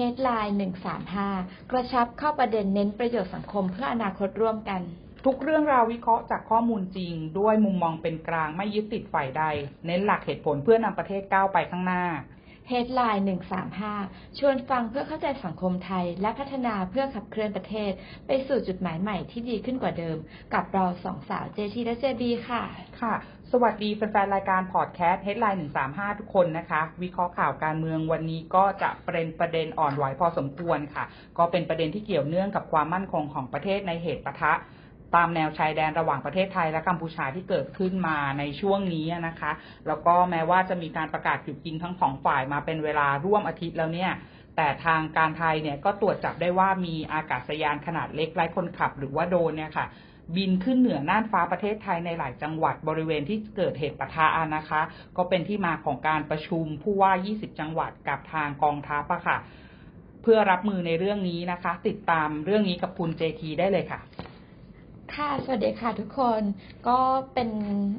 Headline 135 กระชับเข้าประเด็นเน้นประโยชน์สังคมเพื่ออนาคตร่วมกัน ทุกเรื่องราววิเคราะห์จากข้อมูลจริง ด้วยมุมมองเป็นกลางไม่ยึดติดฝ่ายใด เน้นหลักเหตุผลเพื่อนำประเทศก้าวไปข้างหน้า Headline 135 ชวนฟังเพื่อเข้าใจสังคมไทย และพัฒนาเพื่อขับเคลื่อนประเทศ ไปสู่จุดหมายใหม่ที่ดีขึ้นกว่าเดิม กับเราสองสาวเจทีและเจบีค่ะ ค่ะ สวัสดีแฟนๆรายการพอดแคสต์ Headline 135 ทุกคนนะคะ วิเคราะห์ข่าวการเมืองวันนี้ก็จะเป็นประเด็นอ่อนไหวพอสมควรค่ะ ก็เป็นประเด็นที่เกี่ยวเนื่องกับความมั่นคงของประเทศในเหตุปะทะ ตามแนวชายแดนระหว่างประเทศไทยและกัมพูชาที่เกิดขึ้นมาในช่วงนี้นะคะ แล้วก็แม้ว่าจะมีการประกาศหยุดยิงทั้งสองฝ่ายมาเป็นเวลาร่วมอาทิตย์แล้วเนี่ยแต่ทางการไทยเนี่ยก็ตรวจจับได้ว่ามีอากาศยานขนาดเล็กไร้คนขับ หรือว่าโดรนเนี่ยค่ะบินขึ้นเหนือน่านฟ้าประเทศไทยในหลายจังหวัดบริเวณที่เกิดเหตุปะทะนะคะ ก็เป็นที่มาของการประชุมผู้ว่า 20 จังหวัดกับทางกองทัพอะค่ะ เพื่อรับมือในเรื่องนี้นะคะ ติดตามเรื่องนี้กับคุณเจทีได้เลยค่ะ ค่ะ สวัสดีค่ะทุกคน ก็เป็น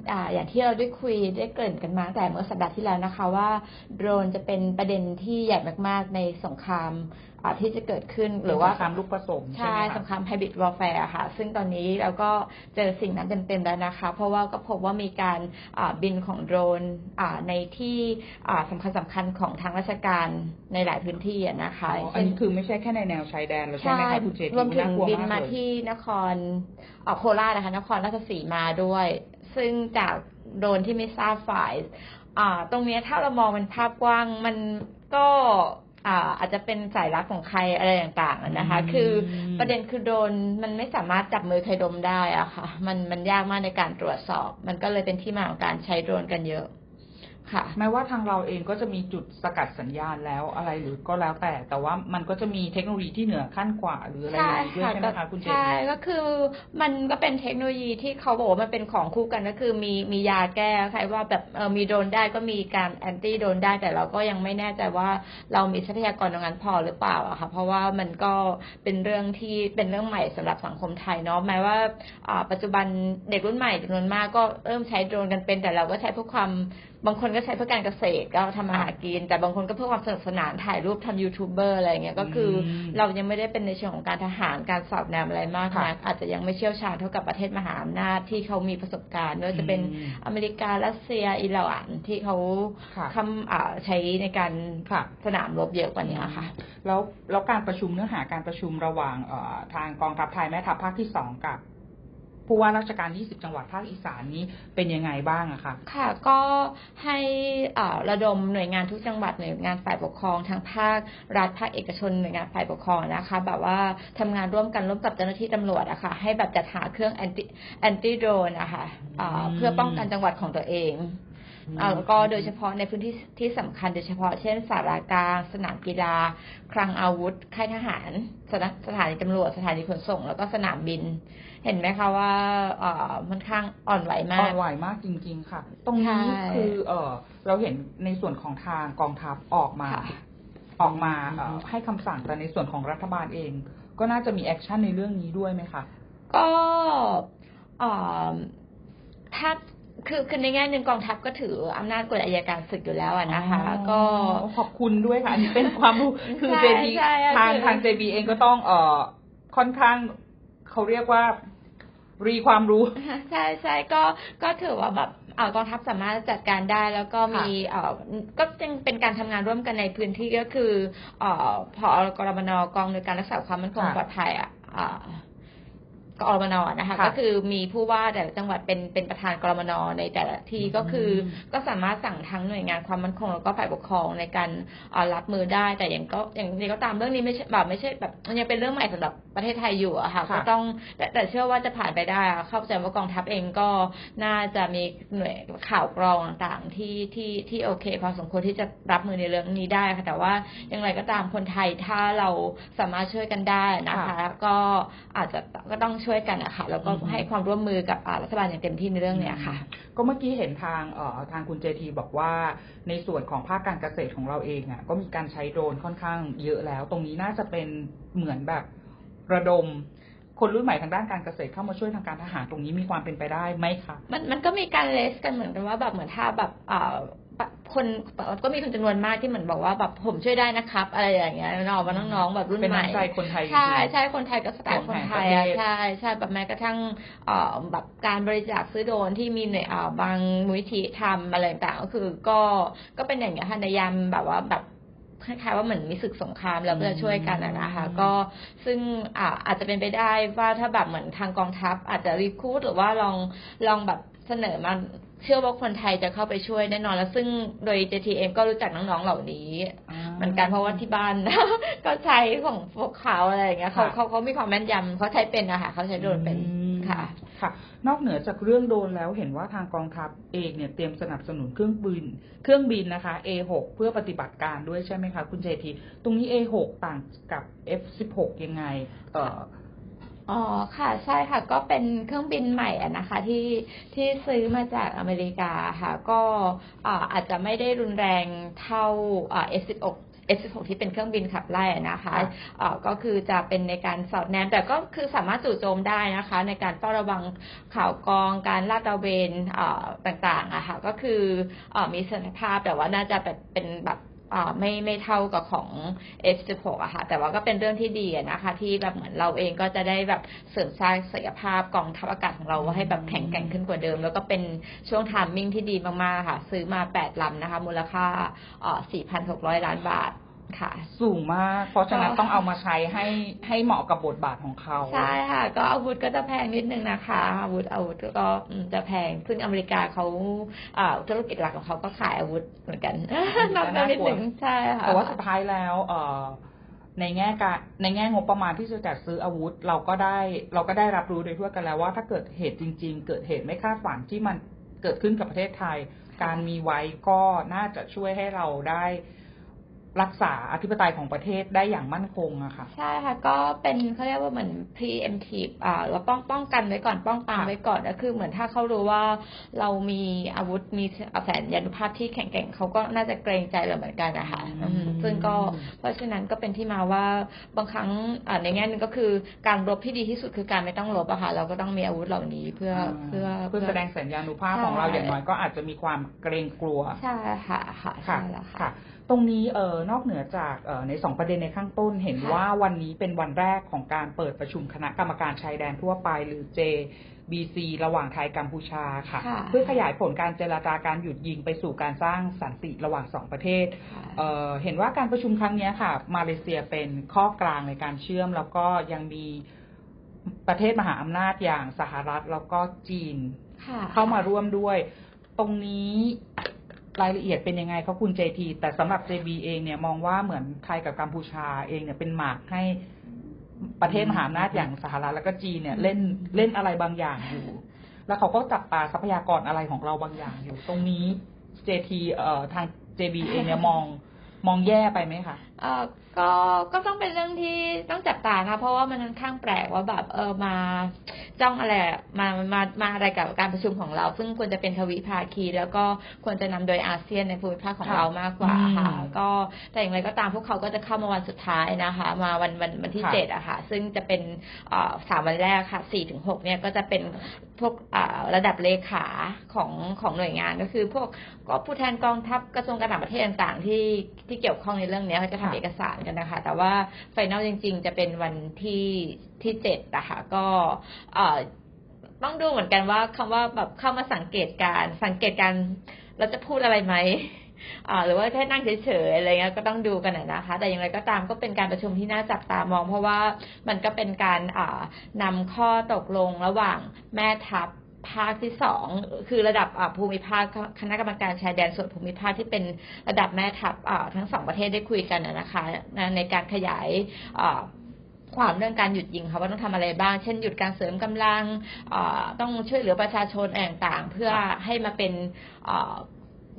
อ่าอย่างที่เราได้คุยได้เกริ่นกันมาแต่เมื่อสัปดาห์ที่แล้วนะคะว่า โดรนจะเป็นประเด็นที่ใหญ่มาก ๆ ในสงคราม ที่จะเกิดขึ้นหรือว่าสงครามลูกผสมใช่ใช่ไหมสคะงครามไฮบริดวอลแฟร์ค่ะ ซึ่งตอนนี้เราก็เจอสิ่งนั้นเต็มๆแล้วนะคะ เพราะว่าก็พบว่ามีการอ่าบินของโดรนอ่าในที่อ่าสำคัญสำคัญๆของทางราชการในหลายพื้นที่อะนะคะอ๋ออันนี้คือไม่ใช่แค่ในแนวชายแดนแล้วใช่ไหมคะคุณเจทีรวมถึงน่ากลัวบินมากมาเลยที่นครเอ่อโคราชนะคะนครราชสีมาด้วย ซึ่งจากโดรนที่ไม่ทราบฝ่าย อ่า ตรงเนี้ยถ้าเรามองเป็นภาพกว้างมันก็ อ่าอาจจะเป็นสายลับของใครอะไรต่างๆอะนะคะอืมคือประเด็นคือโดรนมันไม่สามารถจับมือใครดมได้อะค่ะ มันมันยากมากในการตรวจสอบ มันก็เลยเป็นที่มาของการใช้โดรนกันเยอะ ค่ะแม้ว่าทางเราเองก็จะมีจุดสกัดสัญญาณแล้วอะไรหรือก็แล้วแต่ แต่ว่ามันก็จะมีเทคโนโลยีที่เหนือขั้นกว่าหรืออะไรอย่างนี้ด้วยใช่ไหมคะคุณเจใช่ทีก็คือมันก็เป็นเทคโนโลยีที่เขาบอกว่ามันเป็นของคู่กันก็คือมีมียาแก้ใครว่าแบบเออมีโดรนได้ก็มีการแอนตี้โดรนได้ แต่เราก็ยังไม่แน่ใจว่าเรามีทรัพยากรตรงนั้นพอหรือเปล่าอะค่ะเพราะว่ามันก็เป็นเรื่องที่เป็นเรื่องใหม่สำหรับสังคมไทยเนาะแม้ว่าอ่าปัจจุบันเด็กรุ่นใหม่จำนวนมากก็เริ่มใช้โดรนกันเป็นแต่เราก็ใช้เพื่อความ บางคนก็ใช้เพื่อการเกษตรก็ทำมาหากิน แต่บางคนก็เพื่อความสนุกสนานถ่ายรูปทำยูทูบเบอร์อะไรอย่างเงี้ยก็คืออมเรายังไม่ได้เป็นในเชิงของการทหารการสอบแนมอะไรมากค่ะนักอาจจะยังไม่เชี่ยวชาญเท่ากับประเทศมหาอำนาจที่เขามีประสบการณ์ไม่ว่าจะเป็นอืมอเมริการัสเซียอิหร่านที่เขาค่ะทำอ่าใช้ในการค่ะสนามรบเยอะกว่านี้ค่ะ แล้วแล้วการประชุมเนื้อหาการประชุมระหว่างเอ่อทางกองทัพไทยแม่ทัพภาคที่สองกับ ผู้ว่าราชการ20จังหวัดภาคอีสานนี้เป็นยังไงบ้างอะคะค่ะ ก็ให้อ่าระดมหน่วยงานทุกจังหวัดหน่วยงานฝ่ายปกครองทั้งภาครัฐภาคเอกชนหน่วยงานฝ่ายปกครองนะคะ แบบว่าทำงานร่วมกันร่วมกับเจ้าหน้าที่ตำรวจอะค่ะให้แบบจัดหาเครื่องแอนติแอนตี้โดรนนะคะอ่าเพื่อป้องกันจังหวัดของตัวเอง แล้วก็โดยเฉพาะในพื้นที่ที่สำคัญโดยเฉพาะเช่นสารากลาง สนามกีฬา คลังอาวุธ ค่ายทหาร สถานสถานีตำรวจ สถานีขนส่ง แล้วก็สนามบิน เห็นไหมคะว่าเอ่อมันข้างอ่อนไหวมาอ่อกนไหวมากจริง ๆ ค่ะ ตรงนี้ใช่คือเออเราเห็นในส่วนของทางกองทัพออกมาค่ะออกมาเอ่อให้คำสั่งแต่ในส่วนของรัฐบาลเอง ก็น่าจะมีแอคชั่นในเรื่องนี้ด้วยไหมคะ ก็เอ่อถ้า คือคือในแง่หนึ่งกองทัพก็ถืออำนาจกฎอายการศึกอยู่แล้วอะนะคะอ๋อก็ขอบคุณด้วยค่ะอันนี้เป็นความรู้คือใช่เจบีใช่อะทางคือทางเจบีเองก็ต้องเอ่อค่อนข้างเขาเรียกว่ารีความรู้ ใช่ใช่ก็ก็ถือว่าแบบเอ่อกองทัพสามารถจัดการได้แล้วก็มีเอ่อก็ยังเป็นการทำงานร่วมกันในพื้นที่ก็คือเอ่อพอกรมนกองในวยการรักษาความมั่นคงค่ะปลอดภัยอะอ่า กรมนนะคะค่ะก็คือมีผู้ว่าแต่ละจังหวัดเป็นเป็นประธานกรมนในแต่ละที่ก็คืออมก็สามารถสั่งทั้งหน่วยงานความมั่นคงแล้วก็ฝ่ายปกครองในการเอ่อรับมือได้ แต่อย่างก็อย่างนี้ก็ตามเรื่องนี้ไม่ใช่แบบไม่ใช่แบบมันยังเป็นเรื่องใหม่สำหรับประเทศไทยอยู่อะค่ะค่ะก็ต้องแต่แต่เชื่อว่าจะผ่านไปได้อะเข้าใจว่ากองทัพเองก็น่าจะมีหน่วยข่าวกรองต่างๆที่ที่ที่โอเคพอสมควรที่จะรับมือในเรื่องนี้ได้ค่ะแต่ว่าอย่างไรก็ตามคนไทยถ้าเราสามารถช่วยกันได้นะคะค่ะก็อาจจะก็ต้องช่วยกันนะคะแล้วก็อือฮึให้ความร่วมมือกับอ่ารัฐบาลอย่างเต็มที่ในเรื่องเนี้ยค่ะ ก็เมื่อกี้เห็นทางเอ่อทางคุณเจทีบอกว่าในส่วนของภาคการเกษตรของเราเองอะก็มีการใช้โดรนค่อนข้างเยอะแล้ว ตรงนี้น่าจะเป็นเหมือนแบบระดมคนรุ่นใหม่ทางด้านการเกษตรเข้ามาช่วยทางการทหารตรงนี้มีความเป็นไปได้ไหมคะ มันมันก็มีการเลสกันเหมือนกันว่าแบบเหมือนถ้าแบบอ่าปะ คนก็มีคนจำนวนมากที่เหมือนบอกว่าแบบผมช่วยได้นะครับ อะไรอย่างเงี้ยน้องว่าน้องๆแบบรุ่นเป็นใหม่น้ำใจคนไทยใช่จริงๆใช่คนไทยก็สไตล์คนไทยอะส่งแห่งประเทศใช่ใช่แบบแม้กระทั่งเอ่อแบบการบริจาคซื้อโดรนที่มีในเอ่อบางมูลนิธิทำอะไรต่างๆก็คือก็ก็เป็นอย่างเงี้ยค่ะในยามแบบว่าแบบคล้ายๆว่าเหมือนมีศึกสงครามแล้วก็จะช่วยกันอะนะคะอืมก็ซึ่งอ่าอาจจะเป็นไปได้ว่าถ้าแบบเหมือนทางกองทัพ อาจจะรีคูดหรือว่าลองลองแบบเสนอมา เชื่อว่าคนไทยจะเข้าไปช่วยแน่นอนแล้วซึ่งโดย JT เองก็รู้จักน้องๆเหล่านี้เหมือนกันเพราะว่าที่บ้านก็ใช้ของพวกเขาอะไรอย่างเงี้ยเขาค่ะเขาเขามีความแม่นยำเขาใช้เป็นอะค่ะเขาใช้โดรนเป็นอืมค่ะค่ะ นอกเหนือจากเรื่องโดรนแล้วเห็นว่าทางกองทัพเองเนี่ยเตรียมสนับสนุนเครื่องบิน เครื่องบินนะคะ A6 เพื่อปฏิบัติการด้วยใช่ไหมคะ คุณเจทีตรงนี้ A6 ต่างกับ F16 ยังไง เอ่อ อ๋อค่ะใช่ค่ะ ก็เป็นเครื่องบินใหม่อะนะคะที่ที่ซื้อมาจากอเมริกาค่ะก็อ่าอาจจะไม่ได้รุนแรงเท่าอ่า F16 F16 ที่เป็นเครื่องบินขับไล่อะนะคะค่ะอ่าก็คือจะเป็นในการสอดแนมแต่ก็คือสามารถจู่โจมได้นะคะ ในการเฝ้าระวังข่าวกรองการลาดตระเวนอ่าต่างๆอะค่ะก็คืออามีศักยภาพแต่ว่าน่าจะแบบเป็นแบบอ่า ไม่ไม่เท่ากับของ F16 อะค่ะ แต่ว่าก็เป็นเรื่องที่ดีนะคะ ที่แบบเหมือนเราเองก็จะได้แบบเสริมสร้างศักยภาพกองทัพอากาศของเราให้แบบแข็งแกร่งขึ้นกว่าเดิม แล้วก็เป็นช่วงทามมิ่งที่ดีมากๆค่ะ ซื้อมา 8ลำนะคะ มูลค่า 4,600 ล้านบาท ค่ะ สูงมาก เพราะฉะนั้นก็ต้องเอามาใช้ให้ให้เหมาะกับบทบาทของเขา ใช่ค่ะ ก็อาวุธก็จะแพงนิดนึงนะคะ อาวุธอาวุธก็อืมจะแพง ซึ่งอเมริกาเขาอ่าธุรกิจหลักของเขาก็ขายอาวุธเหมือนกันนับได้นิดนึงใช่ค่ะ แต่ว่าสุดท้ายแล้วเอ่อในแง่การในแง่งบประมาณที่จะจัดซื้ออาวุธ เราก็ได้เราก็ได้รับรู้โดยทั่วกันแล้วว่าถ้าเกิดเหตุจริง ๆ เกิดเหตุไม่คาดฝันที่มันเกิดขึ้นกับประเทศไทย การมีไว้ก็น่าจะช่วยให้เราได้ รักษาอธิปไตยของประเทศได้อย่างมั่นคงอะค่ะ ใช่ค่ะ ก็เป็นเขาเรียกว่าเหมือน preemptive อ่าเราป้องป้องกันไว้ก่อนป้องปรามค่ะไว้ก่อนก็คือเหมือนถ้าเขารู้ว่าเรามีอาวุธมีแสนยานุภาพที่แข็งแกร่งเขาก็น่าจะเกรงใจเราเหมือนกันนะคะอืมซึ่งก็เพราะฉะนั้นก็เป็นที่มาว่าบางครั้งอ่าในแง่หนึงก็คือการรบที่ดีที่สุดคือการไม่ต้องรบอะค่ะเราก็ต้องมีอาวุธเหล่านี้เพื่อเพื่อเพื่อแสดงสัญญานุภาพของเราใช่อย่างน้อยก็อาจจะมีความเกรงกลัวใช่ค่ะค่ะค่ะ ใช่แล้วค่ะค่ะตรงนี้เอ่อนอกเหนือจากเอ่อในสองประเด็นในข้างต้นเห็นค่ะว่าวันนี้เป็นวันแรกของการเปิดประชุมคณะกรรมการชายแดนทั่วไปหรือ JBC ระหว่างไทยกัมพูชาค่ะค่ะเพื่อขยายผลการเจรจาการหยุดยิงไปสู่การสร้างสันติระหว่างสองประเทศค่ะเอ่อเห็นว่าการประชุมครั้งเนี้ยค่ะ มาเลเซียเป็นข้อกลางในการเชื่อม แล้วก็ยังมีประเทศมหาอำนาจอย่างสหรัฐแล้วก็จีนค่ะเข้ามาร่วมด้วย ตรงนี้ รายละเอียดเป็นยังไงครับคุณเจทีแต่สำหรับ JB เองเนี่ยมองว่าเหมือนไทยกับกัมพูชาเองเนี่ยเป็นหมากให้ประเทศมหาอำนาจอย่างสหรัฐแล้วก็จีนเนี่ยเล่นเล่นอะไรบางอย่างอยู่ แล้วเขาก็จับตาทรัพยากรอะไรของเราบางอย่างอยู่ ตรงนี้ JT เอ่อทาง JB เองเนี่ยมองมองแย่ไปไหมคะเออก็ก็ต้องเป็นเรื่องที่ต้องจับตาค่ะเพราะว่ามันค่อนข้างแปลกว่าแบบเออมา จ้องอะไรอะมามามาอะไรกับการประชุมของเรา ซึ่งควรจะเป็นทวิภาคี แล้วก็ควรจะนำโดยอาเซียนในภูมิภาคของค่ะเรามากกว่าค่ะอืมก็แต่อย่างไรก็ตามพวกเขาก็จะเข้ามาวันสุดท้ายนะคะ มาวันวันวันที่ค่ะเจ็ดอะค่ะ ซึ่งจะเป็นเอ่อสามวันแรกค่ะสี่ถึงหกเนี่ยก็จะเป็น พวกอ่าระดับเลขาของของหน่วยงานก็คือพวกก็ผู้แทนกองทัพกระทรวงการต่างประเทศต่างๆ ที่ที่เกี่ยวข้องในเรื่องเนี้ยเขาจะทำค่ะเอกสารกันนะคะ แต่ว่าไฟนอลจริง ๆ จะเป็นวันที่ที่เจ็ดนะคะก็เอ่อต้องดูเหมือนกันว่าคำว่าแบบเข้ามาสังเกตการณ์สังเกตการณ์เราจะพูดอะไรไหมอ่า หรือว่าแค่นั่งเฉยๆอะไรเงี้ยก็ต้องดูกันนะนะคะ แต่อย่างไรก็ตามก็เป็นการประชุมที่น่าจับตามอง เพราะว่ามันก็เป็นการอ่านำข้อตกลงระหว่างแม่ทัพภาคที่สองคือระดับภูมิภาคคณะกรรมการชายแดนส่วนภูมิภาคที่เป็นระดับแม่ทัพทั้งสองประเทศได้คุยกันนะคะในการขยายความเรื่องการหยุดยิงค่ะว่าต้องทำอะไรบ้าง เช่นหยุดการเสริมกำลังต้องช่วยเหลือประชาชนต่างๆ เพื่อให้มาเป็น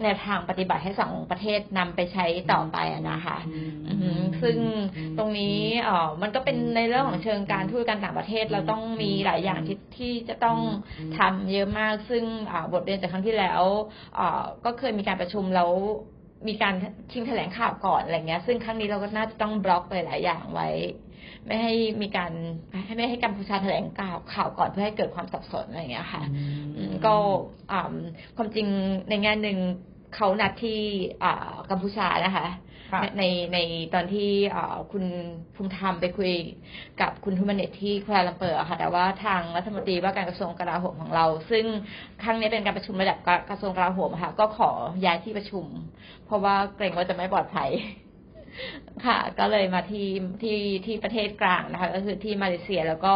แนวทางปฏิบัติให้สองประเทศนำไปใช้ต่อไปอะนะคะอืมซึ่งตรงนี้เอ่อมันก็เป็นในเรื่องของเชิงการทูตการต่างประเทศ เราต้องมีหลายอย่างที่ที่จะต้องทำเยอะมาก ซึ่งอ่าบทเรียนจากครั้งที่แล้วเอ่อก็เคยมีการประชุมแล้วมีการทิ้งแถลงข่าวก่อนอะไรเงี้ย ซึ่งครั้งนี้เราก็น่าจะต้องบล็อกไปหลายอย่างไว้ ไม่ให้มีการให้ไม่ให้กัมพูชาแถลงข่าวข่าวก่อนเพื่อให้เกิดความสับสนอะไรเงี้ยค่ะอืมก็อ่าความจริงในแง่หนึ่งเขานัดที่อ่ากัมพูชานะคะค่ะในในในตอนที่เอ่อคุณภูมิธรรมไปคุยกับคุณทุมาเนตที่ควาลาลัมเปอร์อะค่ะ แต่ว่าทางรัฐมนตรีว่าการกระทรวงกลาโหมของเรา ซึ่งครั้งนี้เป็นการประชุมระดับกระทรวงกลาโหมอะค่ะ ก็ขอย้ายที่ประชุม เพราะว่าเกรงว่าจะไม่ปลอดภัย ค่ะ ก็เลยมาที่ที่ที่ประเทศกลางนะคะ ก็คือที่มาเลเซียแล้วก็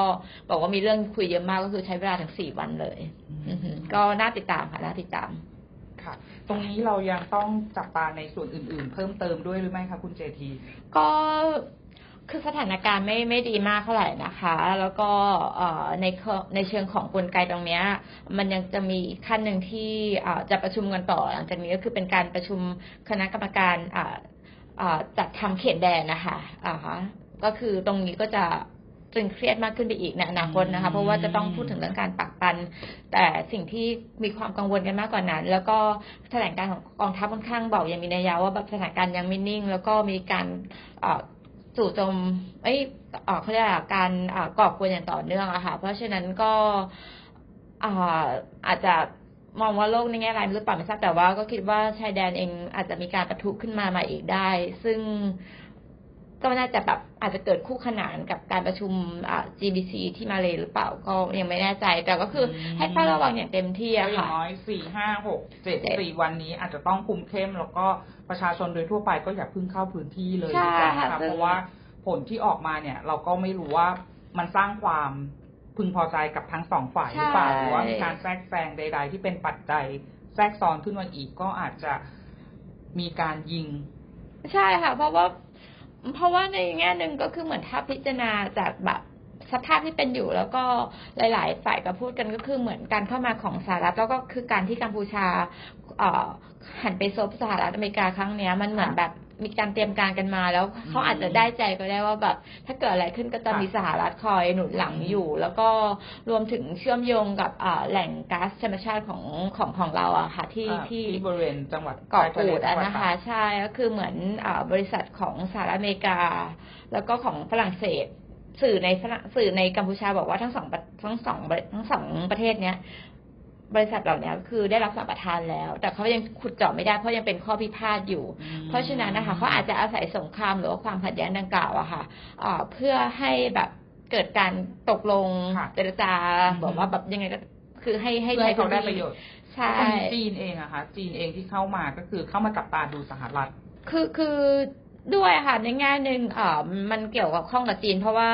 บอกว่ามีเรื่องคุยเยอะมากก็คือใช้เวลาถึงสี่วันเลยอือหือก็น่าติดตามค่ะน่าติดตามค่ะ ตรงนี้เรายังต้องจับตาในส่วนอื่น ๆ เพิ่มเติมด้วยหรือไม่คะคุณเจทีก็คือสถานการณ์ไม่ไม่ดีมากเท่าไหร่นะคะ แล้วก็เอ่อในเคในเชิงของกลไกตรงเนี้ยมันยังจะมีอีกขั้นหนึ่งที่เอ่อจะประชุมกันต่อหลังจากนี้ก็คือเป็นการประชุมคณะกรรมการอ่าอ่า จัดทำเขตแดนนะคะอ่าฮะก็คือตรงนี้ก็จะตึงเครียดมากขึ้นไปอีกในอนาคตนะคะ เพราะว่าจะต้องพูดถึงเรื่องการปักปัน แต่สิ่งที่มีความกังวลกันมากกว่านั้น แล้วก็แถลงการของกองทัพค่อนข้างบอกยังมีนัยยะว่าแบบสถานการณ์ยังไม่นิ่ง แล้วก็มีการเอ่อจู่โจมเอ้ยเอ่อเขาเรียกอะไรการเอ่อก่อกวนอย่างต่อเนื่องอะค่ะ เพราะฉะนั้นก็อ่าอาจจะ มองว่าโลกในแง่ร้ายหรือเปล่าไม่ทราบแต่ว่าก็คิดว่าชายแดนเองอาจจะมีการประทุขึ้นมาใหม่อีกได้ ซึ่งก็น่าจะแบบอาจจะเกิดคู่ขนานกับการประชุมอ่า GBC ที่มาเลยหรือเปล่าก็ยังไม่แน่ใจ แต่ก็คืออมให้เฝ้าระวังอย่างเต็มที่ก็อะอย่าค่ะงน้อยสี่ห้าหกเจ็ดเจ็ดสี่วันนี้อาจจะต้องคุมเข้ม แล้วก็ประชาชนโดยทั่วไปก็อย่าเพิ่งเข้าพื้นที่เลยใช่ดีกว่าค่ะค่ะเพราะว่าผลที่ออกมาเนี่ย เราก็ไม่รู้ว่ามันสร้างความ พึงพอใจกับทั้งสองฝ่ายหรือเปล่าหรือว่ามีการแทรกแซงใด ๆ ที่เป็นปัจจัยแทรกซ้อนขึ้นมาอีกก็อาจจะมีการยิง ใช่ค่ะ เพราะว่า เพราะว่าในแง่หนึ่งก็คือเหมือนถ้าพิจารณาจากแบบสภาพที่เป็นอยู่แล้วก็หลาย ๆ ฝ่ายก็พูดกันก็คือเหมือนการเข้ามาของสหรัฐแล้วก็คือการที่กัมพูชาเอ่อหันไปซบสหรัฐอเมริกาครั้งเนี้ยมันเหมือนแบบ มีการเตรียมการกันมาแล้วเขาอาจจะได้ใจก็ได้ว่าแบบ ถ้าเกิดอะไรขึ้นก็จะมีสหรัฐคอยหนุนหลังอยู่ แล้วก็รวมถึงเชื่อมโยงกับอ่าแหล่งก๊าซธรรมชาติของของของเราอะค่ะที่อ่าที่ที่บริเวณจังหวัดเกาะชยทกูดจัอะงหวัดนะคะตากใช่ก็คือเหมือนอาบริษัทของสหรัฐอเมริกา แล้วก็ของฝรั่งเศสสื่อในฝรั่งสื่อในกัมพูชาบอกว่าทั้งสองประทั้งสองประทั้งสองประเทศเนี้ย บริษัทเหล่านี้คือได้รับสัมปทานแล้ว แต่เขายังขุดเจาะไม่ได้เพราะยังเป็นข้อพิพาทอยู่อืมเพราะฉะนั้นนะคะเขาอาจจะอาศัยสงครามหรือว่าความขัดแย้งดังกล่าวอะค่ะอ่าเพื่อให้แบบเกิดการตกลงค่ะเจรจาอืมบอกว่าแบบยังไงก็คือให้ให้เพื่อให้เขาพื้นได้ที่ประโยชน์ใช่คนจีนเองอะคะจีนเองที่เข้ามาก็คือเข้ามาจับตาดูสหรัฐคือคือ ด้วยค่ะในแง่หนึ่งเออมันเกี่ยวกับข้องกับจีน เพราะว่า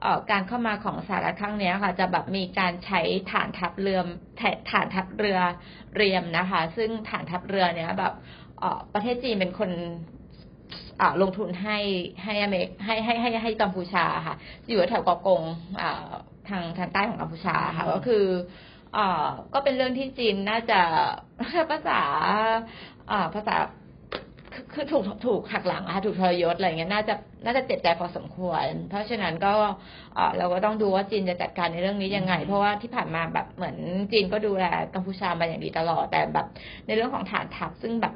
เออการเข้ามาของสหรัฐครั้งนี้ค่ะ จะแบบมีการใช้ฐานทัพเรือฐานทัพเรือเรียมนะคะ ซึ่งฐานทัพเรือเนี้ยแบบเออประเทศจีนเป็นคนลงทุนให้ให้อเมริกให้ให้ให้ให้กัมพูชาค่ะ อยู่แถวกาะกงทางทางใต้ของกัมพูชาค่ะ ก็คืออ่าก็เป็นเรื่องที่จีนน่าจะภาษาอ่าภาษา คือคือถูกถูกหักหลังอะค่ะถูกทรยศอะไรเงี้ยน่าจะน่าจะเจ็บใจพอสมควร เพราะฉะนั้นก็เอ่อเราก็ต้องดูว่าจีนจะจัดการในเรื่องนี้ยังไงอืมเพราะว่าที่ผ่านมาแบบเหมือนจีนก็ดูแลกัมพูชามาอย่างดีตลอดแต่แบบ ในเรื่องของฐานทัพซึ่งแบบ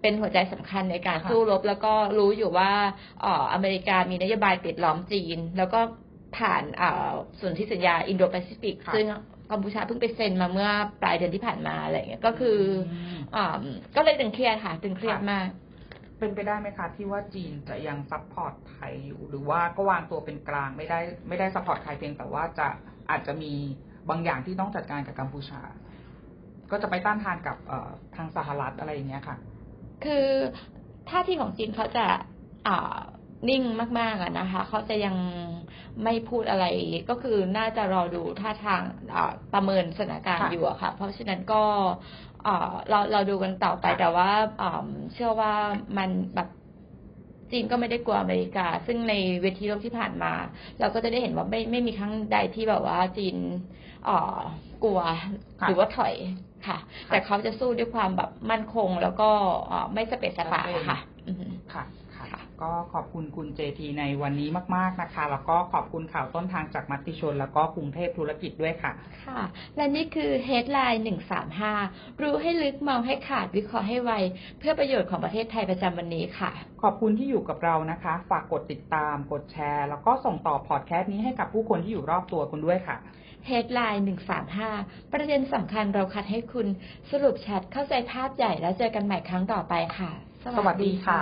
เป็นหัวใจสำคัญในการค่ะสู้รบ แล้วก็รู้อยู่ว่าเอ่ออเมริกามีนโยบายปิดล้อมจีน แล้วก็ผ่านเอ่อส่วนที่สัญญาอินโดแปซิฟิกค่ะซึ่งกัมพูชาเพิ่งไปเซ็นมาเมื่อปลายเดือนที่ผ่านมาอะไรเงี้ยก็คือมอ่าก็เลยตึงเครียดค่ะตึงเครียดค่ะมาก เป็นไปได้ไหมคะที่ว่าจีนจะยังซัพพอร์ตไทยอยู่หรือว่าก็วางตัวเป็นกลางไม่ได้ไม่ได้ซัพพอร์ตไทยเพียงแต่ว่าจะอาจจะมีบางอย่างที่ต้องจัดการกับกัมพูชา ก็จะไปต้านทานกับเออทางสหรัฐอะไรอย่างเงี้ยค่ะ คือท่าทีของจีนเขาจะอ่านิ่งมากๆอะนะคะ เขาจะยังไม่พูดอะไรก็คือน่าจะรอดูท่าทางประเมินสถานการณ์อยู่อะค่ะ เพราะฉะนั้นก็ เราเราดูกันต่อไปค่ะแต่ว่าอ่าเชื่อว่ามันแบบจีนก็ไม่ได้กลัวอเมริกา ซึ่งในเวทีโลกที่ผ่านมา เราก็จะได้เห็นว่าไม่ไม่มีครั้งใดที่แบบว่าจีนอ่ากลัวค่ะหรือว่าถอยค่ะค่ะ แต่เขาจะสู้ด้วยความแบบมั่นคงแล้วก็เอ่อไม่สเปะสปะชัดเจนค่ะ อือฮึ ค่ะ ค่ะ ค่ะ ก็ขอบคุณคุณเจทีในวันนี้มาก ๆนะคะ แล้วก็ขอบคุณข่าวต้นทางจากมัติชน แล้วก็กรุงเทพธุรกิจด้วยค่ะ ค่ะ และนี่คือ Headline 135 รู้ให้ลึกมองให้ขาดวิเคราะห์ให้ไว เพื่อประโยชน์ของประเทศไทยประจำวันนี้ค่ะ ขอบคุณที่อยู่กับเรานะคะ ฝากกดติดตาม กดแชร์ แล้วก็ส่งต่อพอดแคสต์นี้ให้กับผู้คนที่อยู่รอบตัวคุณด้วยค่ะ Headline 135 ประเด็นสำคัญเราคัดให้คุณสรุปแชทเข้าใจภาพใหญ่แล้วเจอกันใหม่ครั้งต่อไปค่ะ สวัสดีค่ะ